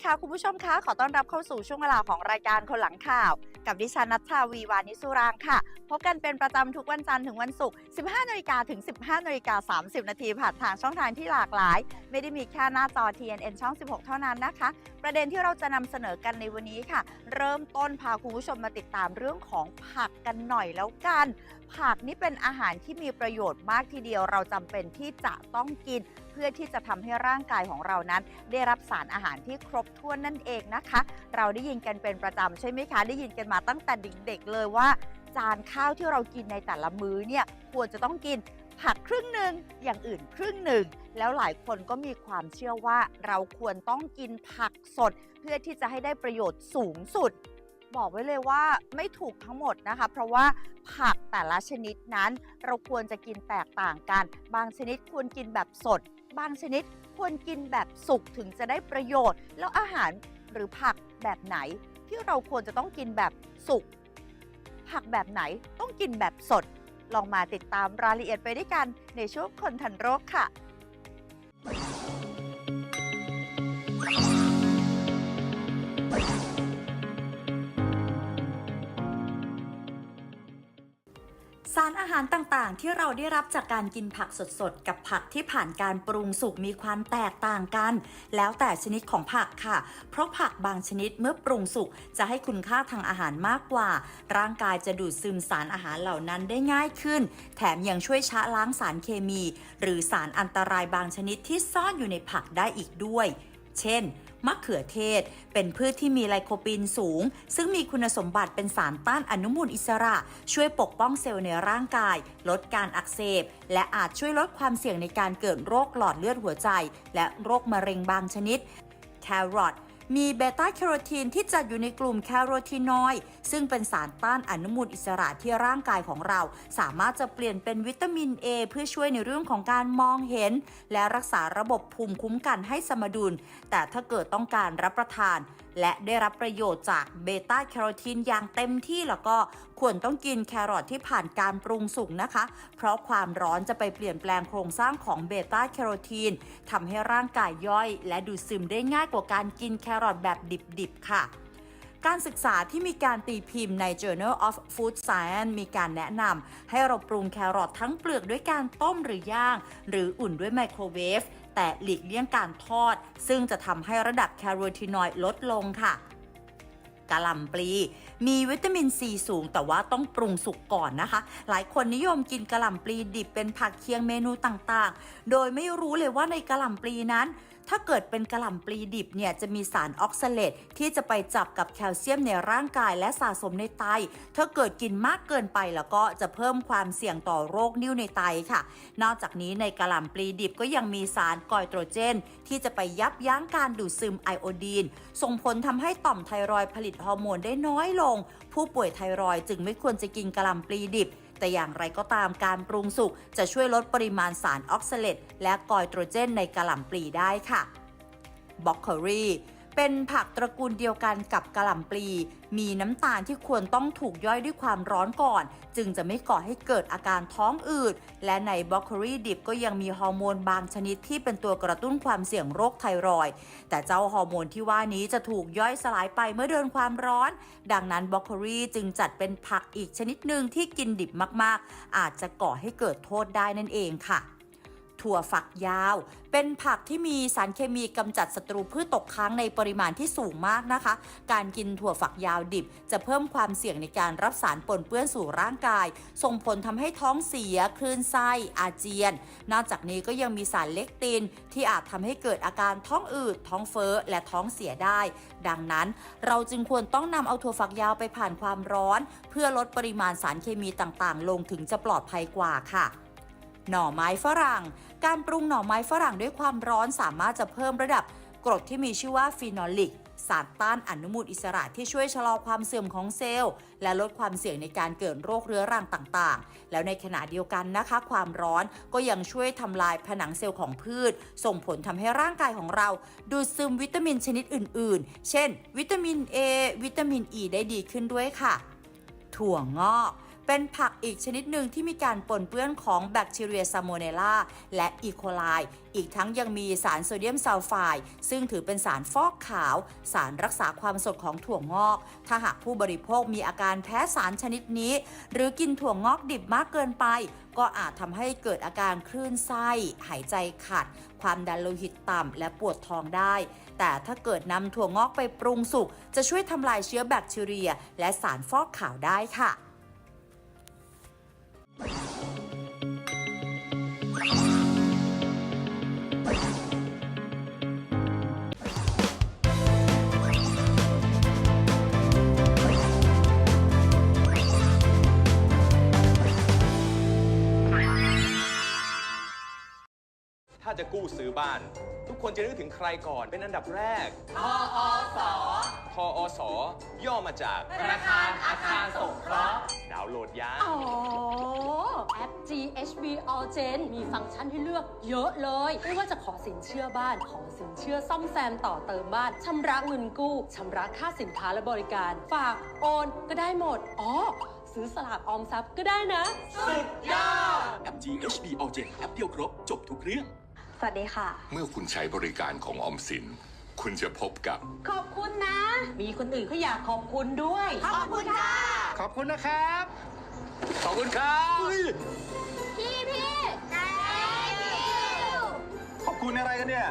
ดีค่ะ คุณผู้ชมคะขอต้อนรับเข้าสู่ช่วงเวลาของรายการคนหลังข่าว กับดิฉันนัทชาวีวานิสุรางค่ะ พบกันเป็นประจำทุกวันจันทร์ถึงวันศุกร์ 15นาฬิกาถึง 15นาฬิกา30 นาทีผ่านทางช่องทางที่หลากหลาย ไม่ได้มีแค่หน้าจอ TNN ช่อง 16 เท่านั้นนะคะ ประเด็นที่เราจะนำเสนอกันในวันนี้ค่ะ เริ่มต้นพาคุณผู้ชมมาติดตามเรื่องของผักกันหน่อยแล้วกัน ผักนี่เป็นอาหารที่มีประโยชน์มากทีเดียวเราจำเป็นที่จะต้องกิน พื่อที่จะทำให้ร่างกายของเรานั้น ได้รับสารอาหารที่ครบถ้วนนั่นเองนะคะ เราได้ยินกันเป็นประจำใช่ไหมคะ ได้ยินกันมาตั้งแต่เด็กๆเลยว่า จานข้าวที่เรากินในแต่ละมื้อเนี่ยควรจะต้องกินผักครึ่งหนึ่งอย่างอื่นครึ่งหนึ่ง แล้วหลายคนก็มีความเชื่อว่าเราควรต้องกินผักสด เพื่อที่จะให้ได้ประโยชน์สูงสุด บอกไว้เลยว่าไม่ถูกทั้งหมดนะคะ เพราะว่าผักแต่ละชนิดนั้น เราควรจะกินแตกต่างกัน บางชนิดควรกินแบบสด บางชนิดควรกินแบบสุกถึงจะได้ประโยชน์ แล้วอาหารหรือผักแบบไหนที่เราควรจะต้องกินแบบสุก ผักแบบไหนต้องกินแบบสด ลองมาติดตามรายละเอียดไปด้วยกันในช่วงคนทันโรคค่ะ สารอาหารต่างๆ ที่เราได้รับจากการกินผักสดๆ กับผักที่ผ่านการปรุงสุกมีความแตกต่างกัน แล้วแต่ชนิดของผักค่ะ เพราะผักบางชนิดเมื่อปรุงสุกจะให้คุณค่าทางอาหารมากกว่า ร่างกายจะดูดซึมสารอาหารเหล่านั้นได้ง่ายขึ้น แถมยังช่วยชะล้างสารเคมี หรือสารอันตรายบางชนิดที่ซ่อนอยู่ในผักได้อีกด้วย เช่น มะเขือเทศ เป็นพืชที่มีไลโคปีนสูง ซึ่งมีคุณสมบัติเป็นสารต้านอนุมูลอิสระ ช่วยปกป้องเซลล์ในร่างกาย ลดการอักเสบ และอาจช่วยลดความเสี่ยงในการเกิดโรคหลอดเลือดหัวใจ และโรคมะเร็งบางชนิด แครอท มีเบต้าแคโรทีนที่จัดอยู่ในกลุ่มแคโรทีนอยด์ซึ่งเป็นสารต้านอนุมูลอิสระที่ร่างกายของเรา สามารถจะเปลี่ยนเป็นวิตามิน A เพื่อช่วยในเรื่องของการมองเห็น และรักษาระบบภูมิคุ้มกันให้สมดุล แต่ถ้าเกิดต้องการรับประทาน และได้รับประโยชน์จากเบต้าแคโรทีนอย่างเต็มที่แล้วก็ควรต้องกินแครอทที่ผ่านการปรุงสุกนะคะ เพราะความร้อนจะไปเปลี่ยนแปลงโครงสร้างของเบต้าแคโรทีนทำให้ร่างกายย่อย และดูดซึมได้ง่ายกว่าการกินแครอทแบบดิบๆค่ะการศึกษาที่มีการตีพิมพ์ใน Journal of Food Science มีการแนะนำให้เราปรุงแครอททั้งเปลือกด้วยการต้มหรือย่าง หรืออุ่นด้วยไมโครเวฟ แต่หลีกเลี่ยงการทอด ซึ่งจะทำให้ระดับแคโรทีนอยด์ลดลงค่ะกะหล่ำปลี มีวิตามินซีสูงแต่ว่าต้องปรุงสุกก่อนนะคะ หลายคนนิยมกินกะหล่ำปลีดิบเป็นผักเคียงเมนูต่างๆ โดยไม่รู้เลยว่าในกะหล่ำปลีนั้น ถ้าเกิดเป็นกระหล่ำปลีดิบเนี่ยจะมีสารออกซาเลตที่จะไปจับกับแคลเซียมในร่างกายและสะสมในไต ถ้าเกิดกินมากเกินไปแล้วก็จะเพิ่มความเสี่ยงต่อโรคนิ่วในไตค่ะ นอกจากนี้ในกระหล่ำปลีดิบก็ยังมีสารกอยโตรเจน ที่จะไปยับยั้งการดูดซึมไอโอดีน ส่งผลทำให้ต่อมไทรอยด์ผลิตฮอร์โมนได้น้อยลง ผู้ป่วยไทรอยจึงไม่ควรจะกินกระหล่ำปลีดิบ แต่อย่างไรก็ตามการปรุงสุกจะช่วยลดปริมาณสารออกซาเลตและกอยโตรเจนในกระหล่ำปลีได้ค่ะบล็อกโครี เป็นผักตระกูลเดียวกันกับกระหล่ำปลี มีน้ำตาลที่ควรต้องถูกย่อยด้วยความร้อนก่อน จึงจะไม่ก่อให้เกิดอาการท้องอืด และในบล็อกโครีดิบก็ยังมีฮอร์โมนบางชนิดที่เป็นตัวกระตุ้นความเสี่ยงโรคไทรอยด์แต่เจ้าฮอร์โมนที่ว่านี้จะถูกย่อยสลายไปเมื่อเดินความร้อน ดังนั้นบล็อกโครีจึงจัดเป็นผักอีกชนิดหนึ่งที่กินดิบมากๆ อาจจะก่อให้เกิดโทษได้นั่นเองค่ะ ถั่วฝักยาว เป็นผักที่มีสารเคมีกำจัดศัตรูพืชตกค้างในปริมาณที่สูงมากนะคะ การกินถั่วฝักยาวดิบ จะเพิ่มความเสี่ยงในการรับสารปนเปื้อนสู่ร่างกาย ส่งผลทำให้ท้องเสีย คลื่นไส้ อาเจียน นอกจากนี้ก็ยังมีสารเลกติน ที่อาจทำให้เกิดอาการท้องอืด ท้องเฟ้อ และท้องเสียได้ ดังนั้นเราจึงควรต้องนำเอาถั่วฝักยาวไปผ่านความร้อน เพื่อลดปริมาณสารเคมีต่างๆ ลงถึงจะปลอดภัยกว่าค่ะ หน่อไม้ฝรั่ง การปรุงหน่อไม้ฝรั่งด้วยความร้อนสามารถจะเพิ่มระดับกรดที่มีชื่อว่าฟีนอลิกสารต้านอนุมูลอิสระที่ช่วยชะลอความเสื่อมของเซลล์ และลดความเสี่ยงในการเกิดโรคเรื้อรังต่างๆ แล้วในขณะเดียวกันนะคะ ความร้อนก็ยังช่วยทำลายผนังเซลล์ของพืช ส่งผลทำให้ร่างกายของเรา ดูดซึมวิตามินชนิดอื่นๆ เช่น วิตามิน A วิตามิน E ได้ดีขึ้นด้วยค่ะ ถั่วงอก เป็นผักอีกชนิดหนึ่งที่มีการปนเปื้อนของแบคทีเรียซาโมเนล่าและอีโคไลอีกทั้งยังมีสารโซเดียมซัลไฟด์ซึ่งถือเป็นสารฟอกขาว สารรักษาความสดของถั่วงอก ถ้าหากผู้บริโภคมีอาการแพ้สารชนิดนี้ หรือกินถั่วงอกดิบมากเกินไป ก็อาจทำให้เกิดอาการคลื่นไส้ หายใจขัด ความดันโลหิตต่ำและปวดท้องได้ แต่ถ้าเกิดนำถั่วงอกไปปรุงสุกจะช่วยทำลายเชื้อแบคทีเรีย และสารฟอกขาวได้ค่ะ ถ้าจะกู้ซื้อบ้าน ทุกคนจะนึกถึงใครก่อนเป็นอันดับแรก ทอส ทอสย่อมาจากธนาคารอาคารสงเคราะห์ดาวน์โหลดยาอ๋อ แอป GHB All Gen มีฟังก์ชันให้เลือกเยอะเลย ไม่ว่าจะขอสินเชื่อบ้าน ขอสินเชื่อซ่อมแซมต่อเติมบ้าน ชำระเงินกู้ ชำระค่าสินค้าและบริการ ฝากโอนก็ได้หมด อ๋อ ซื้อสลากออมทรัพย์ก็ได้นะแอป GHB All Gen แอปเดียวครบ จบทุกเรื่อง สวัสดีค่ะ เมื่อคุณใช้บริการของออมสิน คุณจะพบกับ ขอบคุณนะ มีคนอื่นเขาอยากขอบคุณด้วย ขอบคุณค่ะ ขอบคุณนะครับ ขอบคุณครับพี่พี่ขอบคุณอะไรกันเนี่ย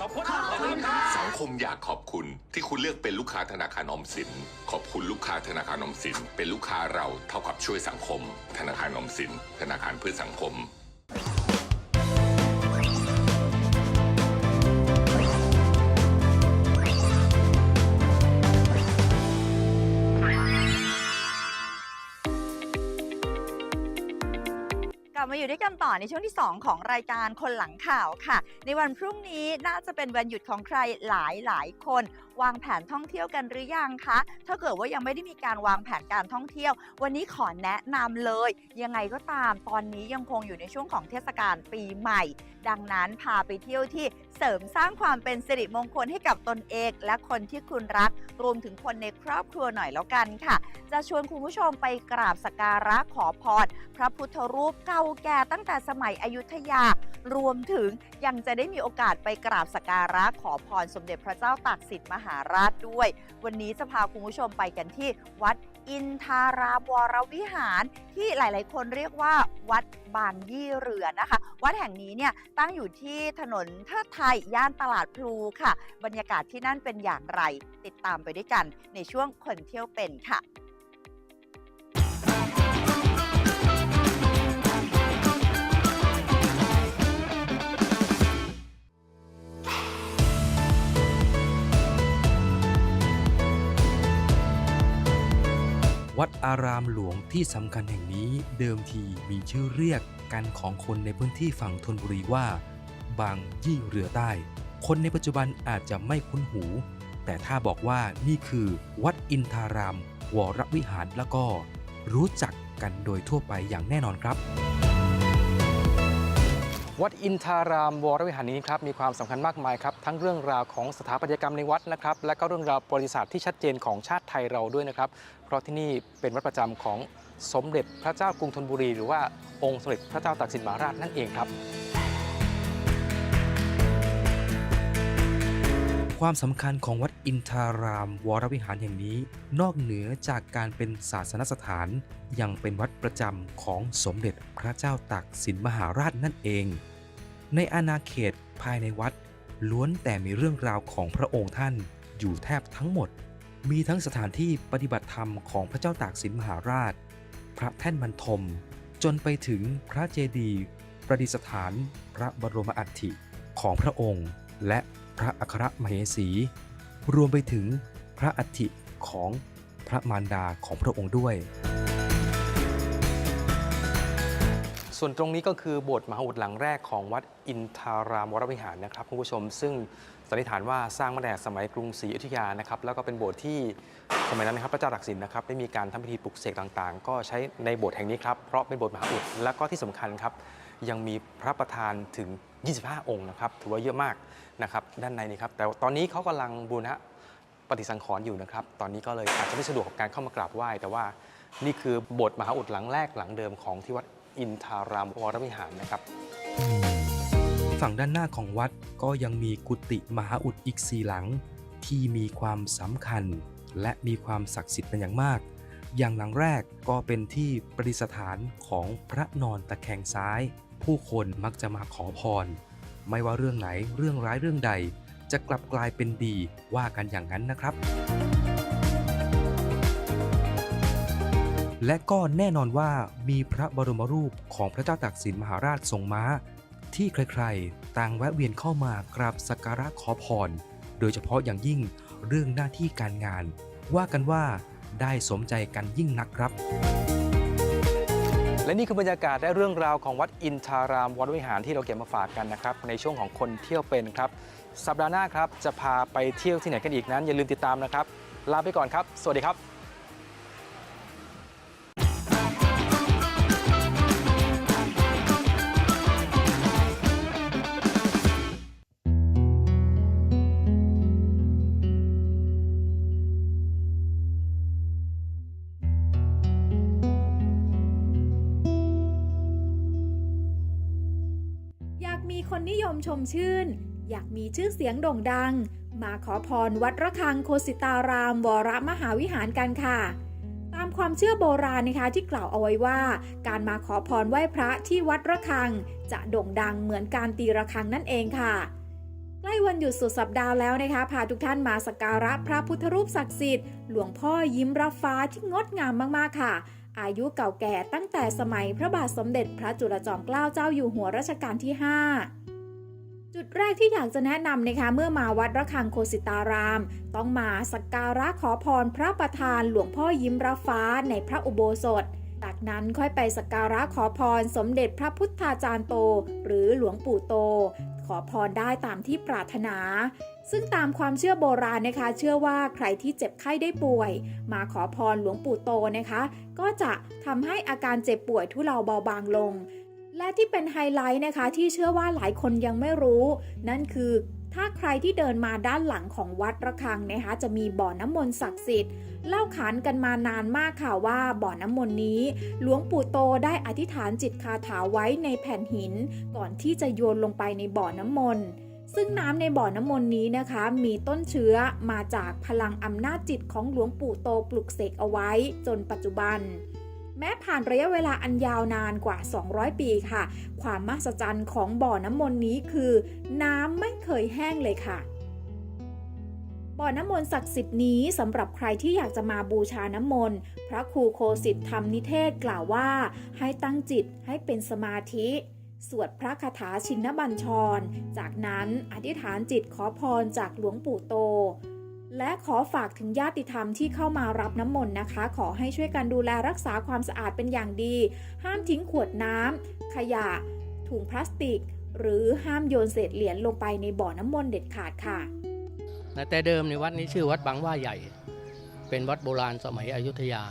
ขอบคุณขอบคุณครับ สังคมอยากขอบคุณที่คุณเลือกเป็นลูกค้าธนาคารออมสิน ขอบคุณลูกค้าธนาคารออมสิน เป็นลูกค้าเราเท่ากับช่วยสังคม ธนาคารออมสิน ธนาคารเพื่อสังคม มาอยู่ด้วยกันต่อในช่วงที่ 2 ของรายการคนหลังข่าวค่ะ ในวันพรุ่งนี้น่าจะเป็นวันหยุดของใครหลายหลายคน วางแผนท่องเที่ยวกันหรือยังคะ ถ้าเกิดว่ายังไม่ได้มีการวางแผนการท่องเที่ยว วันนี้ขอแนะนำเลย ยังไงก็ตามตอนนี้ยังคงอยู่ในช่วงของเทศกาลปีใหม่ ดังนั้นพาไปเที่ยวที่ เสริมสร้างความเป็นสิริมงคลให้กับตนเองและคนที่คุณรัก รวมถึงคนในครอบครัวหน่อยแล้วกันค่ะ จะชวนคุณผู้ชมไปกราบสักการะขอพรพระพุทธรูปเก่าแก่ตั้งแต่สมัยอยุธยา รวมถึงยังจะได้มีโอกาสไปกราบสักการะขอพรสมเด็จพระเจ้าตากสินมหาราชด้วย วันนี้จะพาคุณผู้ชมไปกันที่วัด อินทารามวรวิหาร ที่หลาย ๆ คนเรียกว่าวัดบางยี่เรือนะคะ วัดแห่งนี้เนี่ยตั้งอยู่ที่ถนนเทิดไทยย่านตลาดพลูค่ะ บรรยากาศที่นั่นเป็นอย่างไร ติดตามไปด้วยกันในช่วงคนเที่ยวเป็นค่ะ วัดอารามหลวงที่สำคัญแห่งนี้เดิมทีมีชื่อเรียกกันของคนในพื้นที่ฝั่งธนบุรีว่า บางยี่เรือใต้ คนในปัจจุบันอาจจะไม่คุ้นหู แต่ถ้าบอกว่านี่คือวัดอินทาราม วรวิหารแล้วก็รู้จักกันโดยทั่วไปอย่างแน่นอนครับ วัดอินทารามวรวิหารนี้ครับมีความสำคัญมากมายครับทั้งเรื่องราวของสถาปัตยกรรมในวัดนะครับและก็เรื่องราวประวัติศาสตร์ที่ชัดเจนของชาติไทยเราด้วยนะครับ เพราะที่นี่เป็นวัดประจำของสมเด็จพระเจ้ากรุงธนบุรี หรือว่าองค์สมเด็จพระเจ้าตากสินมหาราชนั่นเองครับ ความสำคัญของวัด อินทารามวรวิหารแห่งนี้ นอกเหนือจากการเป็นศาสนสถาน ยังเป็นวัดประจำของสมเด็จพระเจ้าตากสินมหาราชนั่นเอง ในอาณาเขตภายในวัด ล้วนแต่มีเรื่องราวของพระองค์ท่านอยู่แทบทั้งหมด มีทั้งสถานที่ปฏิบัติธรรมของพระเจ้าตากสินมหาราช พระแท่นบรรทม จนไปถึงพระเจดีย์ประดิษฐานพระบรมอัฐิของพระองค์ และพระอัครมเหสี รวมไปถึงพระอัฐิของพระมารดาของพระองค์ด้วย ส่วนตรงนี้ก็คือโบสถ์มหาอุดหลังแรกของวัดอินทารามวรวิหารนะครับคุณผู้ชม ซึ่งสันนิษฐานว่าสร้างมาแต่สมัยกรุงศรีอยุธยานะครับแล้วก็เป็นโบสถ์ที่สมัยนั้นนะครับพระเจ้าตากสินนะครับได้มีการทำพิธีปลุกเสกต่างๆ ก็ใช้ในโบสถ์แห่งนี้ครับเพราะเป็นโบสถ์มหาอุดแล้วก็ที่สำคัญครับยังมีพระประธานถึง 25 องค์นะครับถือว่าเยอะมาก นะครับด้านในนี้ครับแต่ตอนนี้เขากำลังบูรณะปฏิสังขรณ์อยู่นะครับ ตอนนี้ก็เลยอาจจะไม่สะดวกกับการเข้ามากราบไหว้ แต่ว่านี่คือโบสถ์มหาอุดหลังแรกหลังเดิมของที่วัดอินทารามวรวิหารนะครับ ฝั่งด้านหน้าของวัดก็ยังมีกุฏิมหาอุดอีกสี่หลัง ที่มีความสำคัญ และมีความศักดิ์สิทธิ์เป็นอย่างมาก อย่างหลังแรกก็เป็นที่ประดิษฐานของพระนอนตะแคงซ้าย ผู้คนมักจะมาขอพร ไม่ว่าเรื่องไหนเรื่องร้ายเรื่องใด จะกลับกลายเป็นดีว่ากันอย่างนั้นนะครับ และก็แน่นอนว่ามีพระบรมรูปของพระเจ้าตากสินมหาราชทรงม้า ที่ใครๆ ต่างแวะเวียนเข้ามากราบสักการะขอพร โดยเฉพาะอย่างยิ่งเรื่องหน้าที่การงาน ว่ากันว่าได้สมใจกันยิ่งนักครับ และนี่คือบรรยากาศและเรื่องราวของวัดอินทารามวัดวิหารที่เราเก็บมาฝากกันนะครับในช่วงของคนเที่ยวเป็นครับ สัปดาห์หน้าครับจะพาไปเที่ยวที่ไหนกันอีกนั้นอย่าลืมติดตามนะครับ ลาไปก่อนครับ สวัสดีครับ ชื่น อยากมีชื่อเสียงโด่งดัง มาขอพรวัดระฆังโคสิตารามวรมหาวิหารกันค่ะ ตามความเชื่อโบราณนะคะที่กล่าวเอาไว้ว่า การมาขอพรไหว้พระที่วัดระฆัง จะโด่งดังเหมือนการตีระฆังนั่นเองค่ะใกล้วันหยุดสุดสัปดาห์แล้วนะคะพาทุกท่านมาสักการะพระพุทธรูปศักดิ์สิทธิ์หลวงพ่อยิ้มรับฟ้าที่งดงามมากๆค่ะ อายุเก่าแก่ตั้งแต่สมัยพระบาทสมเด็จพระจุลจอมเกล้าเจ้าอยู่หัวรัชกาลที่ 5 จุดแรกที่อยากจะแนะนำนะคะเมื่อมาวัดระฆังโคสิตาราม ต้องมาสักการะขอพรพระประธานหลวงพ่อยิ้มรับฟ้าในพระอุโบสถ จากนั้นค่อยไปสักการะขอพรสมเด็จพระพุทธาจารย์โต หรือหลวงปู่โต ขอพรได้ตามที่ปรารถนา ซึ่งตามความเชื่อโบราณนะคะ เชื่อว่าใครที่เจ็บไข้ได้ป่วย มาขอพรหลวงปู่โตนะคะ ก็จะทำให้อาการเจ็บป่วยทุเลาเบาบางลง และที่เป็นไฮไลท์นะคะที่เชื่อว่าหลายคนยังไม่รู้ นั่นคือถ้าใครที่เดินมาด้านหลังของวัดระฆังนะคะจะมีบ่อน้ำมนต์ศักดิ์สิทธิ์เล่าขานกันมานานมากค่ะว่าบ่อน้ำมนต์นี้ หลวงปู่โตได้อธิษฐานจิตคาถาไว้ในแผ่นหิน ก่อนที่จะโยนลงไปในบ่อน้ำมนต์ซึ่งน้ำในบ่อน้ำมนต์นี้นะคะ มีต้นเชื้อมาจากพลังอำนาจจิตของหลวงปู่โตปลุกเสกเอาไว้ จนปัจจุบัน แม้ผ่านระยะเวลาอันยาวนานกว่า 200 ปีค่ะ ความมหัศจรรย์ของบ่อน้ำมนต์นี้คือ น้ำไม่เคยแห้งเลยค่ะบ่อน้ำมนต์ศักดิ์สิทธิ์นี้สำหรับใครที่อยากจะมาบูชาน้ำมนต์พระครูโคสิทธธรรมนิเทศกล่าวว่า ให้ตั้งจิตให้เป็นสมาธิ สวดพระคาถาชินบัญชร จากนั้นอธิษฐานจิตขอพรจากหลวงปู่โต และขอฝากถึงญาติธรรมที่เข้ามารับน้ำมนต์นะคะ ขอให้ช่วยกันดูแลรักษาความสะอาดเป็นอย่างดี ห้ามทิ้งขวดน้ำขยะ ถุงพลาสติก หรือห้ามโยนเศษเหรียญลงไปในบ่อน้ำมนต์เด็ดขาดค่ะนะแต่เดิมในวัดนี้ชื่อวัดบางว่าใหญ่ เป็นวัดโบราณสมัยอยุธยา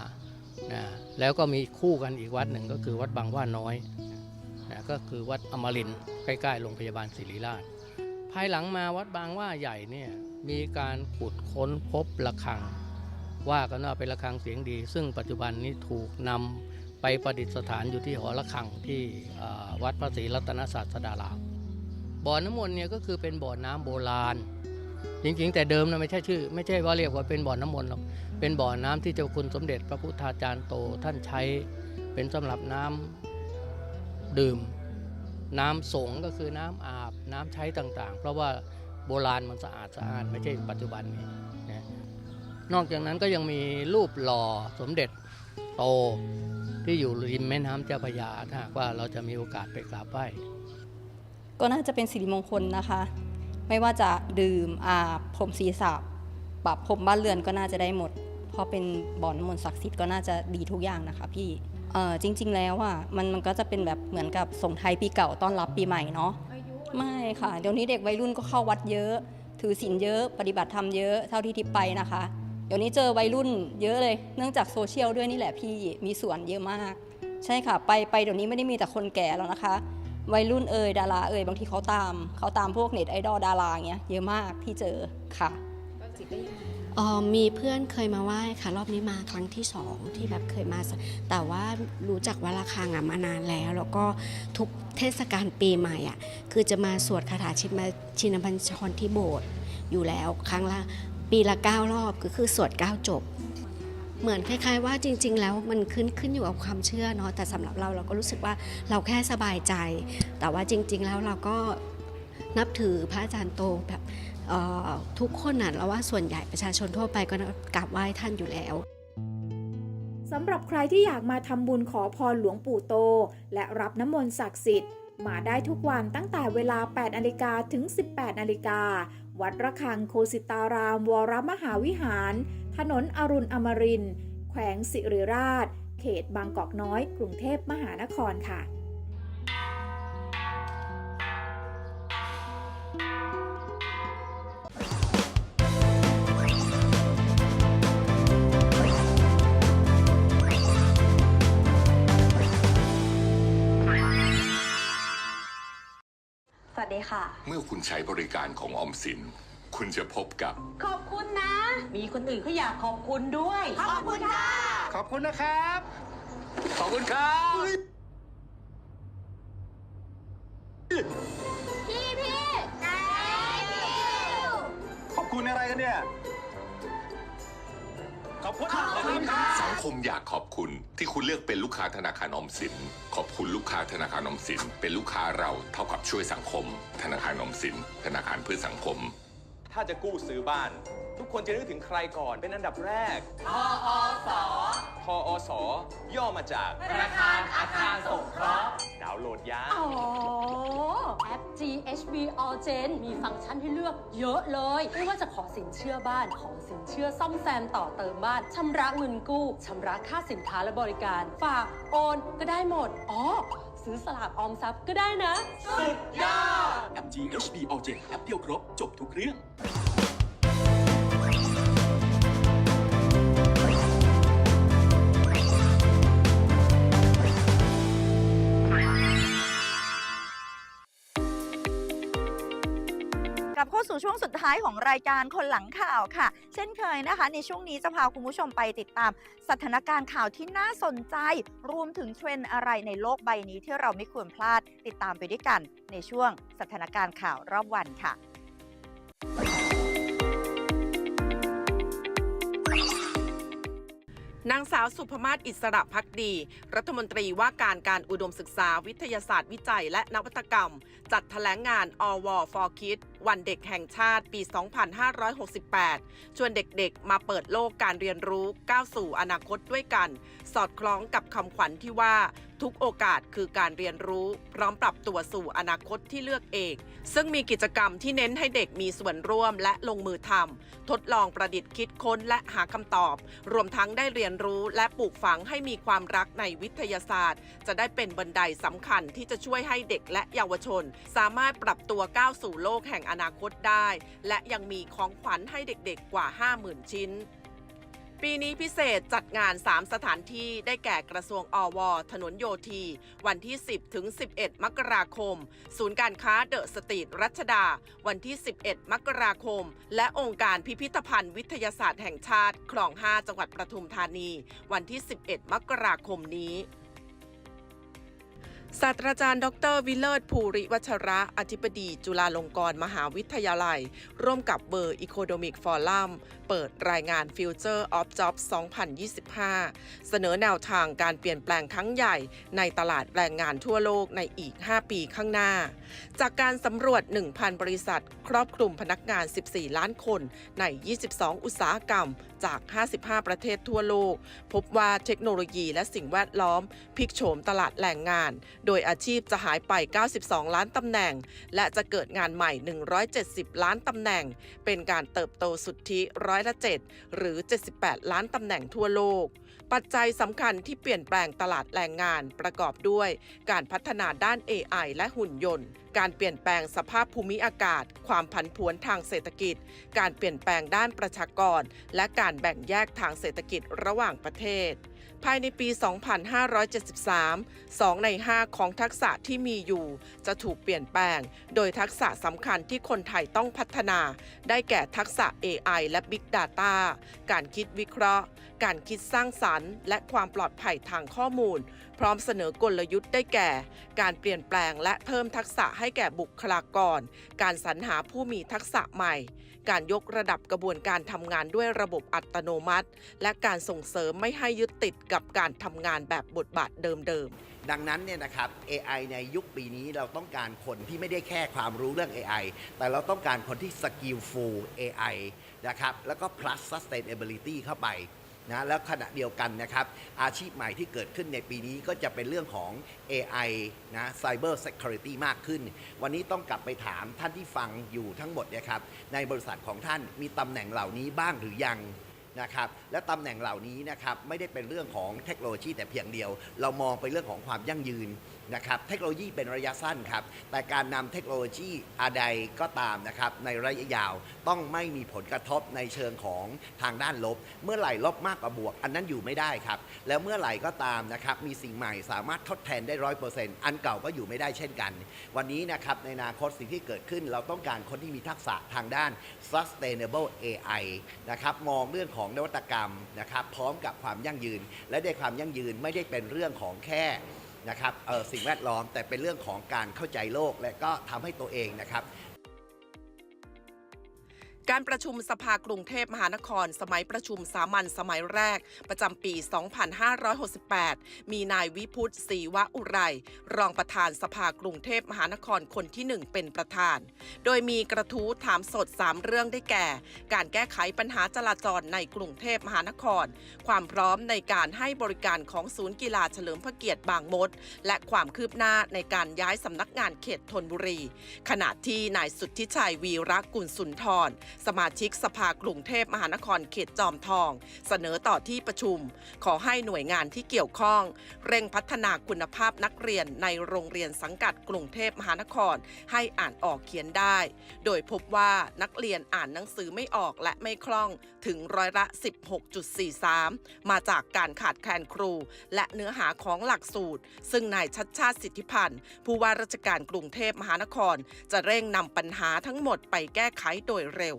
นะแล้วก็มีคู่กันอีกวัดหนึ่งก็คือวัดบางว่าน้อยนะก็คือวัดอมรินใกล้ๆโรงพยาบาลศิริราช ภายหลังมาวัดบางว่าใหญ่เนี่ย มีการขุดค้นพบระฆัง ว่ากันว่าเป็นระฆังเสียงดี ซึ่งปัจจุบันนี้ถูกนำไปประดิษฐานอยู่ที่หอระฆังที่วัดพระศรีรัตนศาสดารามบ่อน้ำมนต์เนี่ยก็คือเป็นบ่อน้ำโบราณ จริงๆ แต่เดิมนะไม่ใช่ชื่อ ไม่ใช่ว่าเรียกว่าเป็นบ่อน้ำมนต์หรอกเป็นบ่อน้ำที่เจ้าคุณสมเด็จพระพุทธาจารย์โตท่านใช้เป็นสำหรับน้ำดื่มน้ำสงก็คือน้ำอาบน้ำใช้ต่างๆ เพราะว่า โบราณมันสะอาดสะอาดไม่ใช่ปัจจุบันนี้นะนอกจากนั้นก็ยังมีรูปหล่อสมเด็จโตที่อยู่ริมแม่น้ำเจ้าพระยาถ้าหากว่าเราจะมีโอกาสไปกราบไหว้ก็น่าจะเป็นสิริมงคลนะคะ ไม่ว่าจะดื่มอาบพรมศีรษะปรับพรมบ้านเรือนก็น่าจะได้หมด เพราะเป็นบ่อนน้ำมนต์ศักดิ์สิทธิ์ก็น่าจะดีทุกอย่างนะคะพี่เออจริง ๆ แล้วอะมันมันก็จะเป็นแบบเหมือนกับส่งไทายปีเก่าต้อนรับปีใหม่เนาะ ไม่ค่ะ เดี๋ยวนี้เด็กวัยรุ่นก็เข้าวัดเยอะ ถือศีลเยอะ ปฏิบัติธรรมเยอะเท่าที่ทิพไปนะคะ เดี๋ยวนี้เจอวัยรุ่นเยอะเลย เนื่องจากโซเชียลด้วยนี่แหละพี่มีส่วนเยอะมาก ใช่ค่ะไปไปเดี๋ยวนี้ไม่ได้มีแต่คนแก่แล้วนะคะ วัยรุ่นเอ่ยดาราเอ่ยบางทีเขาตามเขาตามพวกเน็ตไอดอลดาราเงี้ยเยอะมากที่เจอค่ะ เอ่อมีเพื่อนเคยมาไหว้ค่ะ รอบนี้มาครั้งที่สองที่แบบเคยมา แต่ว่ารู้จักวัดระฆังอะมานานแล้ว แล้วก็ทุกเทศกาลปีใหม่อะคือจะมาสวดคาถาชินมาชินบัญชรที่โบสถ์อยู่แล้วครั้งละปีละเก้ารอบก็คือสวดเก้าจบ เหมือนคล้ายๆ ว่าจริง ๆ แล้วมันขึ้นขึ้นอยู่กับความเชื่อเนาะแต่สำหรับเราเราก็รู้สึกว่าเราแค่สบายใจ แต่ว่าจริง ๆ แล้วเราก็นับถือพระอาจารย์โตแบบ ทุกคนน่ะเราว่าส่วนใหญ่ประชาชนทั่วไปก็กราบไหว้ท่านอยู่แล้วสำหรับใครที่อยากมาทำบุญขอพรหลวงปู่โต และรับน้ำมนต์ศักดิ์สิทธิ์มาได้ทุกวันตั้งแต่เวลา 8นาฬิกาถึง 18นาฬิกา วัดระฆังโคสิตาราม วรมหาวิหาร ถนนอรุณอมรินทร์แขวงสิริราช เขตบางกอกน้อย กรุงเทพมหานครค่ะ วัสดีค่ะ เมื่อคุณใช้บริการของออมสิน คุณจะพบกับ ขอบคุณนะ มีคนอื่นเขาอยากขอบคุณด้วย ขอบคุณค่ะ ขอบคุณนะครับ ขอบคุณครับ พี่พี่ ขอบคุณอะไรกันเนี่ย ขอบคุณขอบคุณครับ สังคมอยากขอบคุณที่คุณเลือกเป็นลูกค้าธนาคารออมสิน ขอบคุณลูกค้าธนาคารออมสิน เป็นลูกค้าเราเท่ากับช่วยสังคม ธนาคารออมสิน ธนาคารเพื่อสังคม ถ้าจะกู้ซื้อบ้าน ทุกคนจะนึกถึงใครก่อนเป็นอันดับแรกทอสทอสย่อมาจากธนาคารอาคารสงเคราะห์ดาวน์โหลดยาอ๋อแอป GHB All Gen มีฟังก์ชันให้เลือกเยอะเลย ไม่ว่าจะขอสินเชื่อบ้าน ขอสินเชื่อซ่อมแซมต่อเติมบ้านชำระเงินกู้ชำระค่าสินค้าและบริการ ฝากโอนก็ได้หมด อ๋อ ซื้อสลากออมทรัพย์ก็ได้นะ สุดยอดแอป GHB All Gen แอปเดียวครบจบทุกเรื่อง สู่ช่วงสุดท้ายของรายการคนหลังข่าวค่ะ เช่นเคยนะคะ ในช่วงนี้จะพาคุณผู้ชมไปติดตาม สถานการณ์ข่าวที่น่าสนใจ รวมถึงเทรนด์อะไรในโลกใบนี้ที่เราไม่ควรพลาดติดตามไปด้วยกัน ในช่วงสถานการณ์ข่าวรอบวันค่ะนางสาวสุภมาศอิสระพักดี รัฐมนตรีว่าการการอุดมศึกษาวิทยาศาสตร์วิจัยและนวัตกรรม จัดแถลงงานอว for Kids วันเด็กแห่งชาติปี 2568 ชวนเด็กๆ มาเปิดโลกการเรียนรู้ก้าวสู่อนาคตด้วยกัน สอดคล้องกับคำขวัญที่ว่าทุกโอกาสคือการเรียนรู้ พร้อมปรับตัวสู่อนาคตที่เลือกเอง ซึ่งมีกิจกรรมที่เน้นให้เด็กมีส่วนร่วมและลงมือทำทดลองประดิษฐ์คิดค้นและหาคำตอบ รวมทั้งได้เรียนรู้และปลูกฝังให้มีความรักในวิทยาศาสตร์ จะได้เป็นบันไดสำคัญที่จะช่วยให้เด็กและเยาวชน สามารถปรับตัวก้าวสู่โลกแห่งออนาคตได้ และยังมีของขวัญให้เด็กๆกว่า 50,000 ชิ้น ปีนี้พิเศษจัดงาน 3 สถานที่ได้แก่กระทรวงอว ถนนโยธี วันที่ 10 ถึง 11 มกราคม ศูนย์การค้าเดอะสตรีทรัชดา วันที่ 11 มกราคม และองค์การพิพิธภัณฑ์วิทยาศาสตร์แห่งชาติ คลอง 5 จังหวัดประทุมธานี วันที่ 11 มกราคมนี้ ศาสตราจารย์ ดร วิเลิศภูริวัชระ อธิบดี จุฬาลงกรณ์มหาวิทยาลัย ร่วมกับเบอร์อีโคโดมิกฟอรัมเปิดรายงาน Future of Jobs 2025 เสนอแนวทางการเปลี่ยนแปลงครั้งใหญ่ในตลาดแรงงานทั่วโลกในอีก 5 ปีข้างหน้า จากการสำรวจ 1,000 บริษัท ครอบคลุมพนักงาน 14 ล้านคนใน 22 อุตสาหกรรมจาก 55 ประเทศทั่วโลก พบว่าเทคโนโลยีและสิ่งแวดล้อมพลิกโฉมตลาดแรงงาน โดยอาชีพจะหายไป 92 ล้านตำแหน่ง และจะเกิดงานใหม่ 170 ล้านตำแหน่ง เป็นการเติบโตสุทธิร้อยละ 7 หรือ 78 ล้านตำแหน่งทั่วโลก ปัจจัยสำคัญที่เปลี่ยนแปลงตลาดแรงงานประกอบด้วย การพัฒนาด้าน AI และหุ่นยนต์ การเปลี่ยนแปลงสภาพภูมิอากาศ ความผันผวนทางเศรษฐกิจ การเปลี่ยนแปลงด้านประชากร และการแบ่งแยกทางเศรษฐกิจระหว่างประเทศ ภายในปี 2573 2 ใน 5 ของทักษะที่มีอยู่ จะถูกเปลี่ยนแปลง โดยทักษะสำคัญที่คนไทยต้องพัฒนา ได้แก่ทักษะ AI และ Big Data การคิดวิเคราะห์ การคิดสร้างสรรค์ และความปลอดภัยทางข้อมูล พร้อมเสนอกลยุทธ์ได้แก่ การเปลี่ยนแปลงและเพิ่มทักษะให้แก่บุคลากร การสรรหาผู้มีทักษะใหม่ การยกระดับกระบวนการทำงานด้วยระบบอัตโนมัติ และการส่งเสริมไม่ให้ยึดติดกับการทำงานแบบบทบาทเดิมๆ ดังนั้นเนี่ยนะครับ AI ในยุคปีนี้เราต้องการคนที่ไม่ได้แค่ความรู้เรื่อง AI แต่เราต้องการคนที่ skillful AI นะครับ แล้วก็ plus sustainability เข้าไป นะแล้วขณะเดียวกันนะครับอาชีพใหม่ที่เกิดขึ้นในปีนี้ก็จะเป็นเรื่องของ AI นะ cyber security มากขึ้น วันนี้ต้องกลับไปถามท่านที่ฟังอยู่ทั้งหมดนะครับในบริษัทของท่านมีตำแหน่งเหล่านี้บ้างหรือยังนะครับและตำแหน่งเหล่านี้นะครับไม่ได้เป็นเรื่องของเทคโนโลยีแต่เพียงเดียว เรามองไปเรื่องของความยั่งยืนนะครับเทคโนโลยีเป็นระยะสั้นครับ แต่การนำเทคโนโลยีอะไรก็ตามนะครับในระยะยาวต้องไม่มีผลกระทบในเชิงของทางด้านลบ เมื่อไหร่ลบมากกว่าบวก อันนั้นอยู่ไม่ได้ครับ แล้วเมื่อไหร่ก็ตามนะครับมีสิ่งใหม่สามารถทดแทนได้ร้อยเปอร์เซ็นต์อันเก่าก็อยู่ไม่ได้เช่นกัน วันนี้นะครับในอนาคตสิ่งที่เกิดขึ้น เราต้องการคนที่มีทักษะทางด้าน sustainable AI นะครับมองเรื่องของนวัตกรรมนะครับพร้อมกับความยั่งยืน และในความยั่งยืนไม่ได้เป็นเรื่องของแค่ นะครับเอ่อสิ่งแวดล้อมแต่เป็นเรื่องของการเข้าใจโลกและก็ทำให้ตัวเองนะครับ การประชุมสภากรุงเทพมหานคร สมัยประชุมสามัญสมัยแรก ประจำปี 2568 มีนายวิพุทธศรีวะอุไร รองประธานสภากรุงเทพมหานครคนที่1เป็นประธาน โดยมีกระทู้ถามสด 3 เรื่องได้แก่ การแก้ไขปัญหาจราจรในกรุงเทพมหานคร ความพร้อมในการให้บริการของศูนย์กีฬาเฉลิมพระเกียรติบางมด และความคืบหน้าในการย้ายสำนักงานเขตธนบุรี ขณะที่นายสุทธิชัยวีระกุลสุนทรสมาชิกสภากรุงเทพมหานครเขตจอมทอง เสนอต่อที่ประชุม ขอให้หน่วยงานที่เกี่ยวข้อง เร่งพัฒนาคุณภาพนักเรียนในโรงเรียนสังกัดกรุงเทพมหานคร ให้อ่านออกเขียนได้ โดยพบว่านักเรียนอ่านหนังสือไม่ออกและไม่คล่องถึงร้อยละ 16.43 มาจากการขาดแคลนครู และเนื้อหาของหลักสูตร ซึ่งนายชัดชาติสิทธิพันธ์ผู้ว่าราชการกรุงเทพมหานคร จะเร่งนำปัญหาทั้งหมดไปแก้ไขโดยเร็ว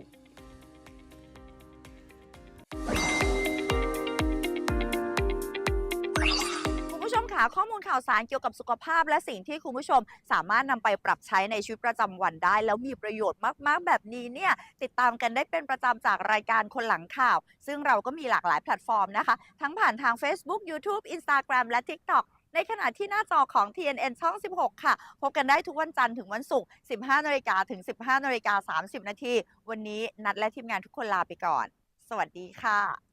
คุณผู้ชมค่ะข้อมูลข่าวสารเกี่ยวกับสุขภาพ และสิ่งที่คุณผู้ชม สามารถนำไปปรับใช้ในชีวิตประจำวันได้ แล้วมีประโยชน์มากๆ แบบนี้เนี่ยติดตามกันได้เป็นประจำจากรายการคนหลังข่าว ซึ่งเราก็มีหลากหลายแพลตฟอร์มนะคะ ทั้งผ่านทาง Facebook YouTube Instagram และ TikTok ในขณะที่หน้าจอของ TNN ช่อง 16 ค่ะ พบกันได้ทุกวันจันทร์ถึงวันศุกร์ 15นาฬิกาถึง 15นาฬิกา30 นาที วันนี้นัดและทีมงานทุกคนลาไปก่อน สวัสดีค่ะ